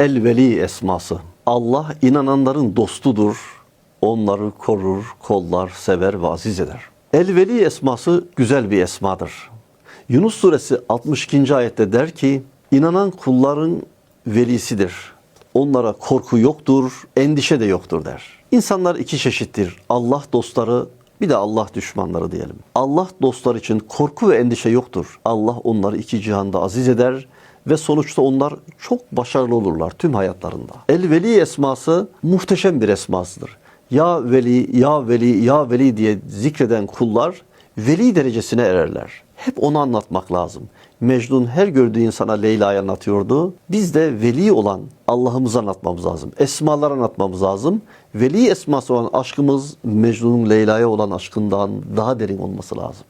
El Veli esması. Allah inananların dostudur. Onları korur, kollar, sever ve aziz eder. El Veli esması güzel bir esmadır. Yunus suresi 62. ayette der ki, inanan kulların velisidir. Onlara korku yoktur, endişe de yoktur der. İnsanlar iki çeşittir. Allah dostları bir de Allah düşmanları diyelim. Allah dostlar için korku ve endişe yoktur. Allah onları iki cihanda aziz eder ve sonuçta onlar çok başarılı olurlar tüm hayatlarında. El Veli esması muhteşem bir esmasıdır. Ya Veli, Ya Veli, Ya Veli diye zikreden kullar veli derecesine ererler. Hep onu anlatmak lazım. Mecnun her gördüğü insana Leyla'yı anlatıyordu. Biz de veli olan Allah'ımızı anlatmamız lazım. Esmalar anlatmamız lazım. Veli esması olan aşkımız Mecnun'un Leyla'ya olan aşkından daha derin olması lazım.